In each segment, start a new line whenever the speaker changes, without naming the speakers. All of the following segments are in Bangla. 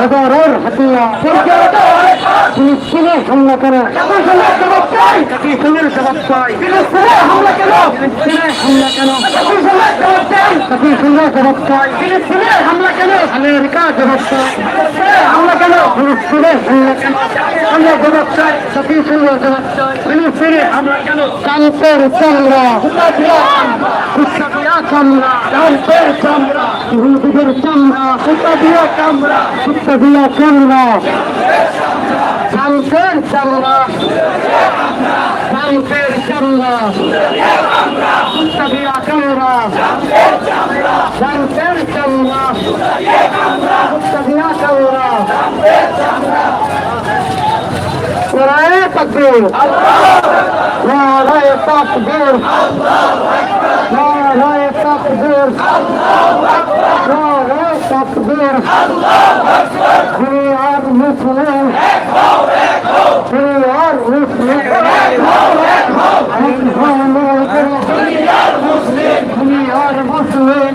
হাজারের হাতিয়া ফিলিস্তিনে হামলা করে। হামলা কেন? কেন? কান্তের চামড়া কুত্তাবিয়া চামড়া কান্তের চামড়া ইহুদিদের চামড়া কুত্তাবিয়া চামড়া কুত্তাবিয়া চামড়া কান্তের চামড়া কান্তের চামড়া কুত্তাবিয়া চামড়া কান্তের চামড়া কুত্তাবিয়া চামড়া নারায় তাকবীর নারায় তাকবীর নারায় তাকবীর নারায় তাকবীর We are Muslim. We are Muslim.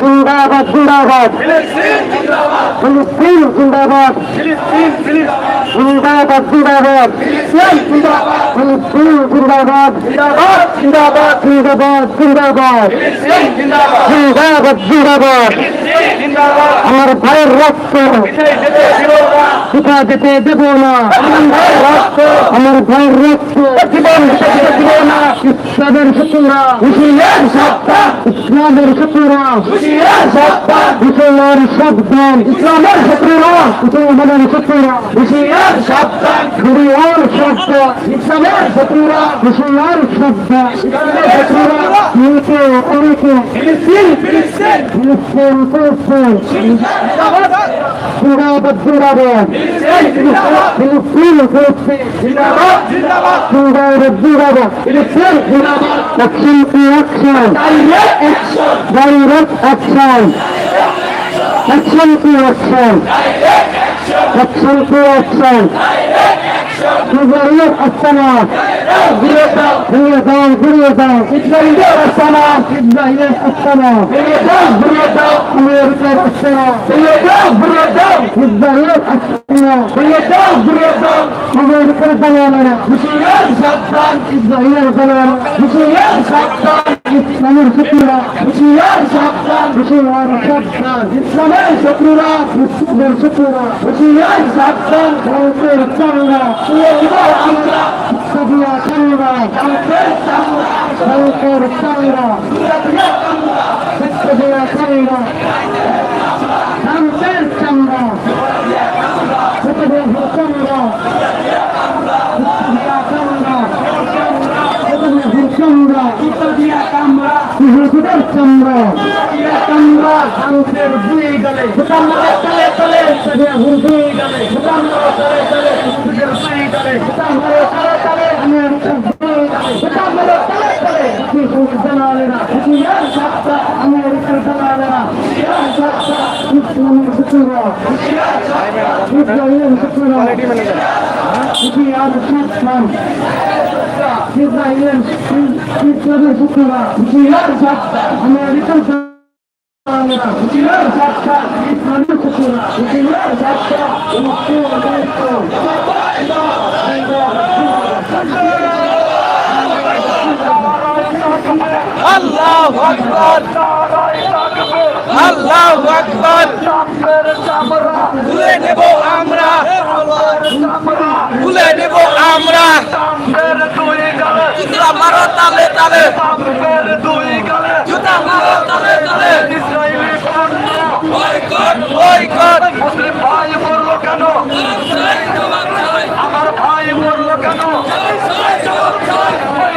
জিন্দাবাদ জিন্দাবাদ। ফিলিস্তিন জিন্দাবাদ। জিন্দাবাদ। জিন্দাবাদ। ফিলিস্তিন জিন্দাবাদ। জিন্দাবাদ। জিন্দাবাদ জিন্দাবাদ। জিন্দাবাদ জিন্দাবাদ। আমার ভাইয়ের রক্ত। যেতে দেব না আমার ভাইয়ের রক্ত জীবন দেব না ইসলামের শত্রুরা ইসলামের শত্রুরা মুসলমান সাবধান ইসলামের শত্রুরা মুসলমানের শত্রুরা হুশিয়ার সাবধান ঘুরিয়ার সাবধান ইসলামের শত্রুরা সাবধান ইসলামের শত্রুরা নিচে অনেকে ফিলিস্তিন ফিলিস্তিন ফিলিস্তিন জিন্দাবাদ জিন্দাবাদ, ফিলিস্তিন ফিলিস্তিন জিন্দাবাদ জিন্দাবাদ জিন্দাবাদ ফিলিস্তিন, জিন্দাবাদ action to action, direct action action to action action to action আস্তানা ঘুরিয়ে দাও ঘুরিয়ে দাও ইসরায়েলের আস্তানা ইসরায়েলের আস্তানা ঘুরিয়ে দাও ঘুরিয়ে দাও আমেরিকার আস্তানা ঘুরিয়ে দাও ঘুরিয়ে দাও ইসরায়েলের আস্তানা ঘুরিয়ে দাও ঘুরিয়ে দাও আমেরিকার দালালেরা হুশিয়ার সাবধান ইসরায়েলের দালালেরা হুশিয়ার সাবধান ইসলামের শত্রুরা হুশিয়ার সাবধান হুশিয়ার সাবধান ইসলামের শত্রুরা মুসলিমের শত্রুরা হুশিয়ার সাবধান ভারতের চালনা আমরা সাবিয়া চামড়া ভারতের চামড়া ভারতের চামড়া সাবিয়া চামড়া ভারতের চামড়া সাবিয়া চামড়া চামড়া চামড়া ইহুদিদের চামড়া চামড়া ভারতের দুই গলে চামড়া তলে তলে সাবিয়া হুরদি গলে চামড়া তলে তলে ইহুদিদের দুই গলে চামড়া তলে তলে আমেরিকার দুই গলে চামড়া তলে তলে ইহুদি দালালেরা হুশিয়ার সাতটা আমেরিকার দালালেরা হুশিয়ার সাতটা ইসলামের শত্রুরা ইসরায়েলের শত্রুরা হুশিয়ার সাবধান ইসরায়েলের ইসরায়েলের পুত্ররা হুশিয়ার সাবধান আমেরিকান হুশিয়ার সাবধান ইসরায়েলের পুত্ররা হুশিয়ার সাবধান
আল্লাহু আকবার। আল্লাহু আকবার। তুলে নেব আমরা। তুলে নেব আমরা। জুতা মারো তালে তালে। জুতা মারো তালে তালে বয়কট বয়কট
মুসলিম ভাই বলল কেন আমার ভাই বলল কেন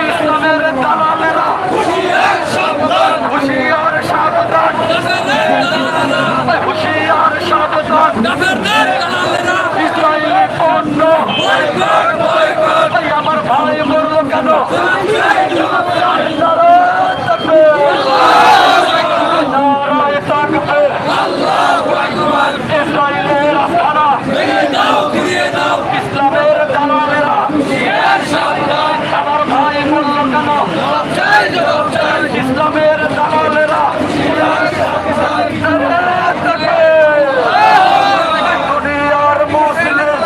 ইসলামের দালালেরা হুশিয়ার সাবধান হুশিয়ার সাবধান ইসরায়েলি পণ্য আমার ভাই বলল কেন নারায় তাকবীর ইসরায়েলের আস্তানা ইসলামের দালালেরা আমার ভাই বলল কেন ইসলামের দালালেরা দুনিয়ার মুসলিম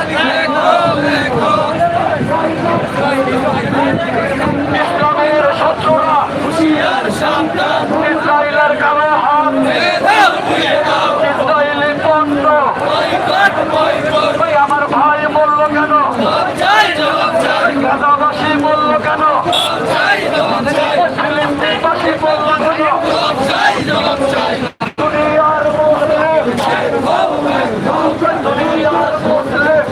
ইসলামের শত্রুরা ইসরায়েলের কালো হাত ইসরায়েলি পণ্য ওই আমার ভাই বলল কেন গাজাবাসী বলল কেন ফিলিস্তিনবাসী বলল কেন দুনিয়ার মুসলিম দুনিয়ার মুসলিম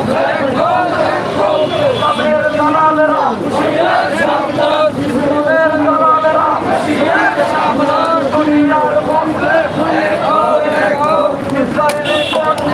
তাদের দালালেরা তাদের দালালেরা দুনিয়ার মুসলিম ইসরায়েলি পণ্য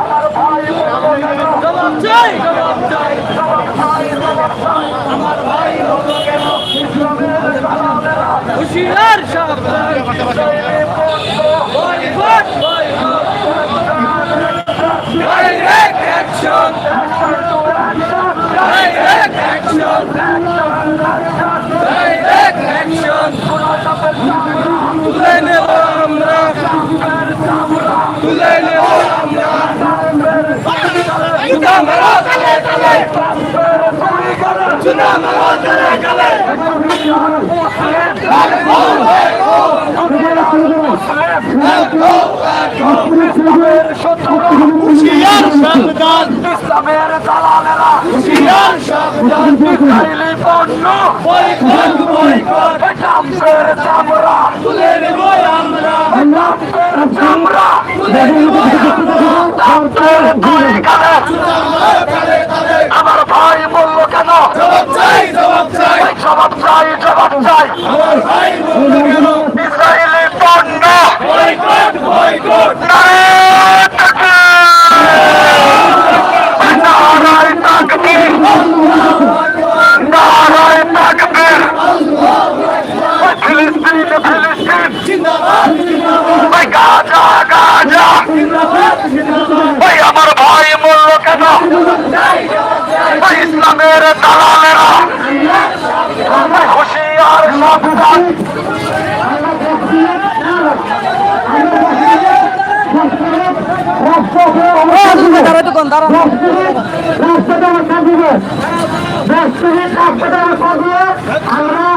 আমার ভাই জবাব চাই জবাব চাই জবাব চাই জবাব চাই আমার ভাই হলো কেন ইসলামের দালালেরা
হুশিয়ার সাবধান
ইসরায়েলি পণ্য
boycott direct action direct action direct action তুলে নেব
ইসলামের দালালেরা হুশিয়ার সাবধান ইসরায়েলি পণ্য
বয়কট বয়কট
চামড়ের চামড়া
তুলে নেব আমরা
চামড়ের চামড়া চামড়ের দুই কালে আমার ভাই বলল কেন?
জবাব চাই জবাব চাই।
জবাব চাই জবাব চাই
আমার ভাই বলল কেন
ইসরায়েলি পণ্য।
Boycott boycott.
নারায় তাকবীর নারায় তাকবীর ফিলিস্তিন ফিলিস্তিন
জিন্দাবাদ
ওই গাজা গাজা ওই আমার ভাই বলল কেন ওই ইসলামের দালালেরা হুশিয়ার সাবধান রাষ্ট্রপতি রাষ্ট্রপতি আমরা